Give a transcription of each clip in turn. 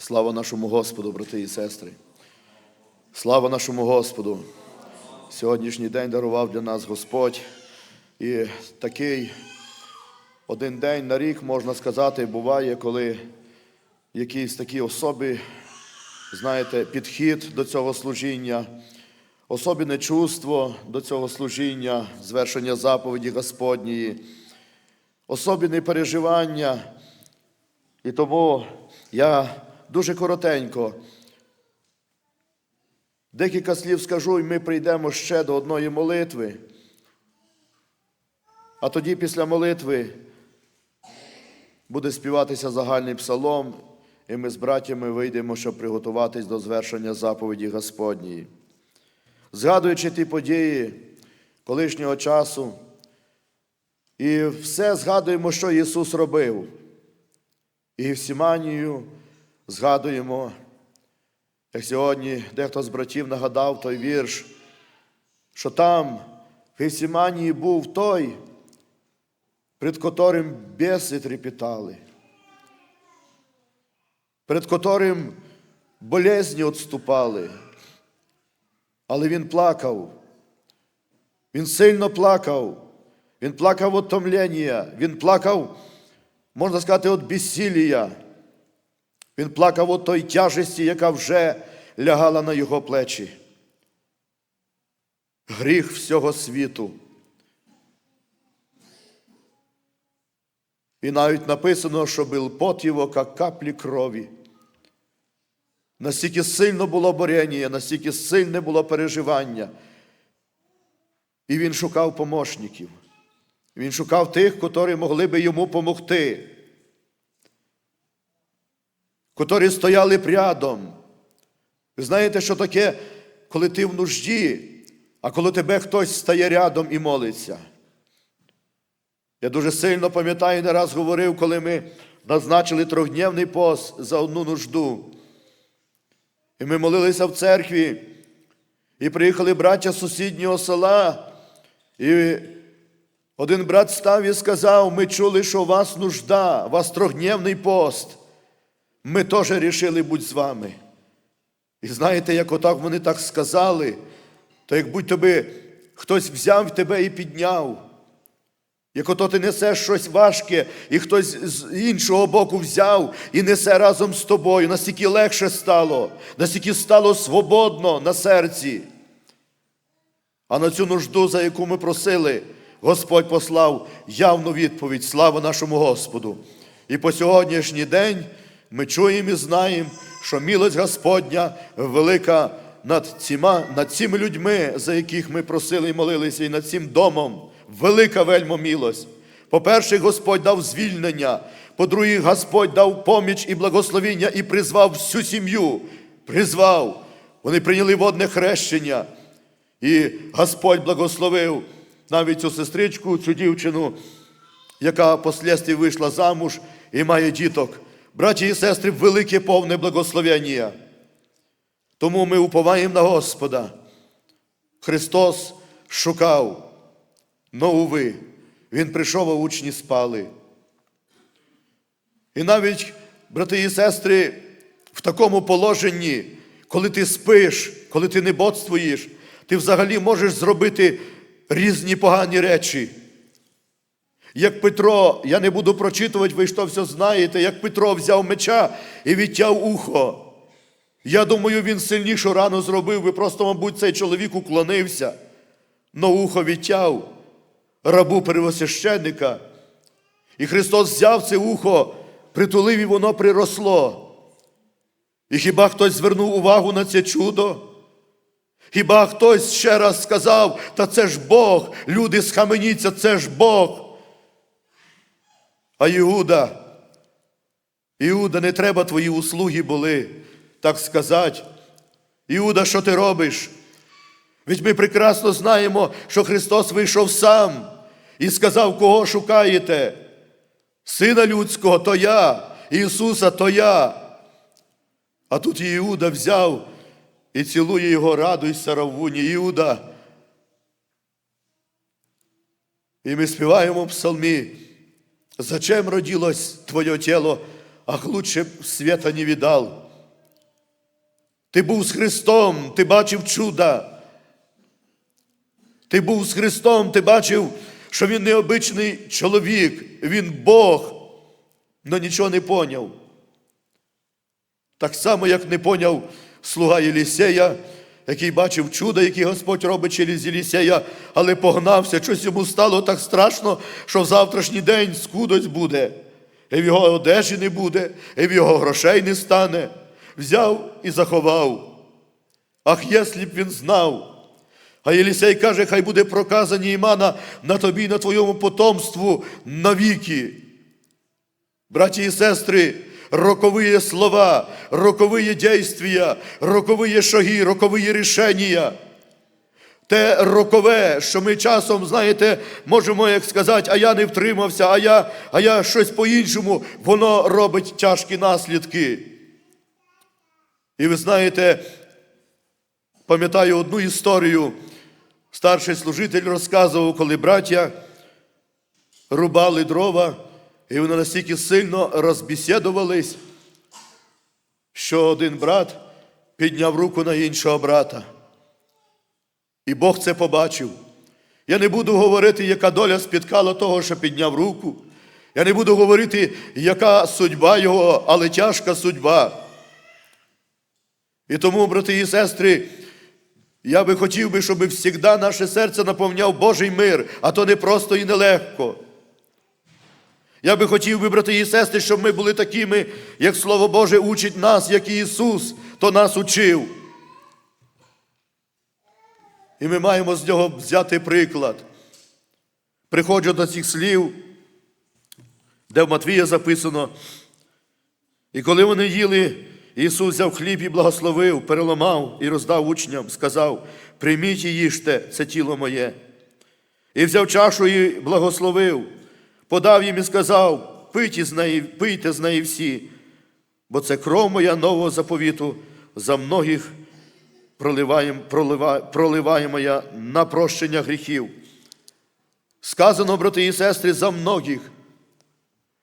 Слава нашому Господу, брати і сестри. Слава нашому Господу. Сьогоднішній день дарував для нас Господь. І такий один день на рік, можна сказати, буває, коли якісь такі особи, знаєте, підхід до цього служіння, особіне чувство до цього служіння, звершення заповіді Господньої, особіне переживання. І тому я дуже коротенько декілька слів скажу, і ми прийдемо ще до одної молитви. А тоді після молитви буде співатися загальний псалом, і ми з братями вийдемо, щоб приготуватись до звершення заповіді Господньої. Згадуючи ті події колишнього часу, і все згадуємо, що Ісус робив. І Гефсіманію згадуємо, як сьогодні дехто з братів нагадав той вірш, що там в Гефсіманії був той, перед котрим біси трепетали, перед котрим болезні відступали. Але він плакав, він сильно плакав, він плакав від томлення, він плакав можна сказати, від безсілія. Він плакав від той тяжесті, яка вже лягала на його плечі. Гріх всього світу. І навіть написано, що був пот його, як каплі крові. Настільки сильно було борення, настільки сильне було переживання. І він шукав помощників. Він шукав тих, котрі могли би йому помогти, котрі стояли рядом. Ви знаєте, що таке, коли ти в нужді, а коли тебе хтось стає рядом і молиться. Я дуже сильно пам'ятаю, не раз говорив, коли ми назначили трьохдневний пост за одну нужду. І ми молилися в церкві, і приїхали браття з сусіднього села. і один брат став і сказав, ми чули, що у вас нужда, у вас трьохдневний пост. Ми теж рішили бути з вами. І знаєте, як отак вони так сказали, то як будь тобі хтось взяв тебе і підняв. Як ото ти несеш щось важке, і хтось з іншого боку взяв і несе разом з тобою, настільки легше стало, настільки стало свободно на серці. А на цю нужду, за яку ми просили, Господь послав явну відповідь, слава нашому Господу. І по сьогоднішній день ми чуємо і знаємо, що милость Господня велика над ціма, над цими людьми, за яких ми просили і молилися, і над цим домом. Велика вельмо милость. По-перше, Господь дав звільнення, по-друге, Господь дав поміч і благословіння і призвав всю сім'ю. Призвав. Вони прийняли водне хрещення. І Господь благословив навіть цю сестричку, цю дівчину, яка впоследстві вийшла замуж і має діток. Браті і сестри, велике повне благословення. Тому ми уповаємо на Господа. Христос шукав, но уви, Він прийшов, а учні спали. І навіть, брати і сестри, в такому положенні, коли ти спиш, коли ти не бодствуєш, ти взагалі можеш зробити різні погані речі. Як Петро, я не буду прочитувати, ви ж то все знаєте, як Петро взяв меча і відтяв ухо. Я думаю, він сильнішу рану зробив, би просто, мабуть, цей чоловік уклонився, но ухо відтяв рабу первосвященника. І Христос взяв це ухо, притулив і воно приросло. І хіба хтось звернув увагу на це чудо? Хіба хтось ще раз сказав, та це ж Бог, люди схаменіться, це ж Бог. А Іуда, Іуда, не треба твої услуги були, так сказати. Іуда, що ти робиш? Ведь ми прекрасно знаємо, що Христос вийшов сам і сказав, кого шукаєте. Сина людського то я, Ісуса то я. А тут Іуда взяв і цілує його радуйся, Равуні, Іуда. І ми співаємо в псалмі, зачем родилось твоє тіло, ах лучше б света не видал. Ти був з Христом, ти бачив чуда. Ти був з Христом, ти бачив, що Він необичний чоловік, Він Бог, але нічого не поняв. Так само, як не поняв слуга Єлісея, який бачив чудо, яке Господь робить через Єлісея, але погнався, щось йому стало так страшно, що в завтрашній день скудость буде, і в його одежі не буде, і в його грошей не стане. Взяв і заховав. Ах, якщо б він знав. А Єлісей каже, хай буде проказані імана на тобі, на твоєму потомству навіки. Браті і сестри, роковые слова, роковые действия, роковые шаги, роковые рішення. Те рокове, що ми часом, знаєте, можемо як сказати, а я не втримався, а я, а я щось по-іншому, воно робить тяжкі наслідки. І ви знаєте, пам'ятаю одну історію. Старший служитель розказував, коли браття рубали дрова, і вони настільки сильно розбесідувались, що один брат підняв руку на іншого брата. І Бог це побачив. Я не буду говорити, яка доля спіткала того, що підняв руку. Я не буду говорити, яка судьба його, але тяжка судьба. І тому, брати і сестри, я би хотів би, щоб завжди наше серце наповняв Божий мир, а то не просто і нелегко. Я би хотів би, брати і сестри, щоб ми були такими, як Слово Боже учить нас, як і Ісус, то нас учив. І ми маємо з нього взяти приклад. Приходжу до цих слів, де в Матвія записано. І коли вони їли, Ісус взяв хліб і благословив, переламав і роздав учням, сказав: прийміть і їжте, це тіло моє. І взяв чашу і благословив, подав їм і сказав: пийте з неї, пийте з неї всі, бо це кров моя нового заповіту за многих проливаємо, пролива, проливаємо я на прощення гріхів. Сказано, брати і сестри, за многих.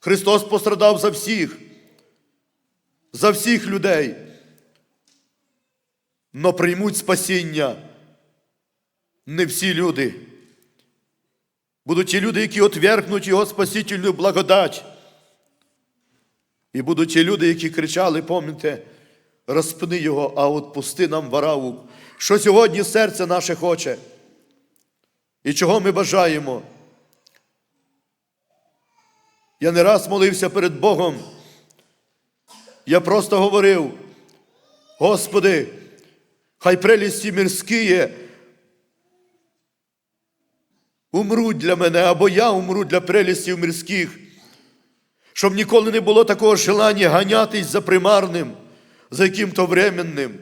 Христос пострадав за всіх, за всіх людей. Но приймуть спасіння не всі люди. Будуть ті люди, які отвергнуть Його спасительну благодать. І будуть ті люди, які кричали, пам'ятаєте, розпни його, а отпусти нам вараву. Що сьогодні серце наше хоче? І чого ми бажаємо? Я не раз молився перед Богом. Я просто говорив, Господи, хай прелісті мирські умруть для мене, або я умру для прелістів мирських, щоб ніколи не було такого желання ганятись за примарним, за яким-то временним.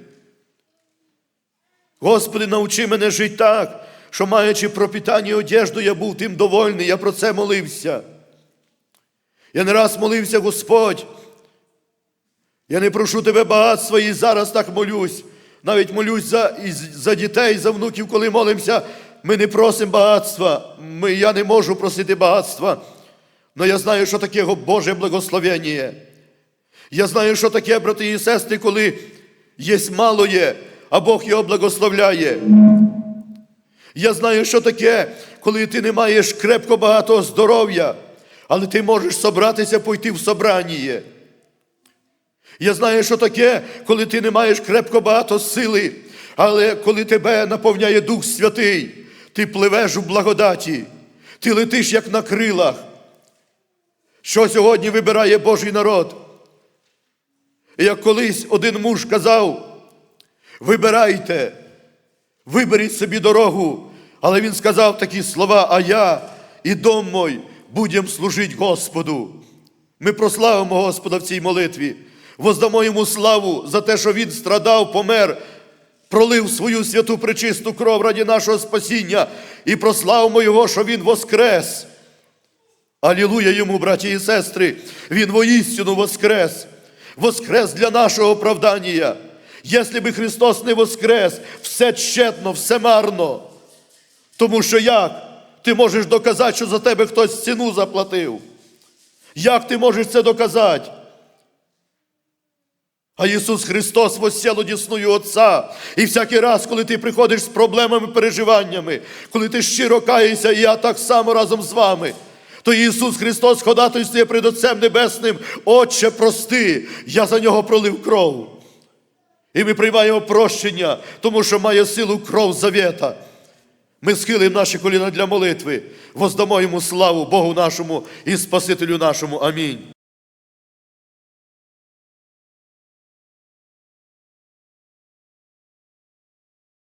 Господи, навчи мене жити так, що маючи пропитання і одежду, я був тим довольний, я про це молився. Я не раз молився, Господь. Я не прошу тебе багатства і зараз так молюсь. Навіть молюсь за і за дітей, за внуків, коли молимося, ми не просимо багатства. Ми, Я не можу просити багатства. Але я знаю, що таке Боже благословення. Я знаю, що таке, брати і сестри, коли є малоє, а Бог його благословляє. Я знаю, що таке, коли ти не маєш крепко багатого здоров'я, але ти можеш собратися, пойти в собрання. Я знаю, що таке, коли ти не маєш крепко багато сили, але коли тебе наповняє Дух Святий, ти пливеш у благодаті, ти летиш як на крилах. Що сьогодні вибирає Божий народ? Як колись один муж казав, вибирайте, виберіть собі дорогу, але він сказав такі слова, а я і дом мой будем служити Господу. Ми прославимо Господа в цій молитві, воздамо йому славу за те, що Він страдав, помер, пролив свою святу пречисту кров раді нашого спасіння і прославимо Його, що Він воскрес. Алілуя йому, браті і сестри, Він воістину воскрес, воскрес для нашого оправдання. Якщо би Христос не воскрес, все тщетно, все марно. Тому що як ти можеш доказати, що за тебе хтось ціну заплатив? Як ти можеш це доказати? А Ісус Христос воссел одісною Отця. І всякий раз, коли ти приходиш з проблемами, переживаннями, коли ти щиро каєшся, і я так само разом з вами, то Ісус Христос ходатайствує перед Отцем Небесним, Отче, прости, я за нього пролив кров. І ми приймаємо прощення, тому що має силу кров завета. Ми схилимо наші коліна для молитви, воздамо йому славу Богу нашому і Спасителю нашому. Амінь.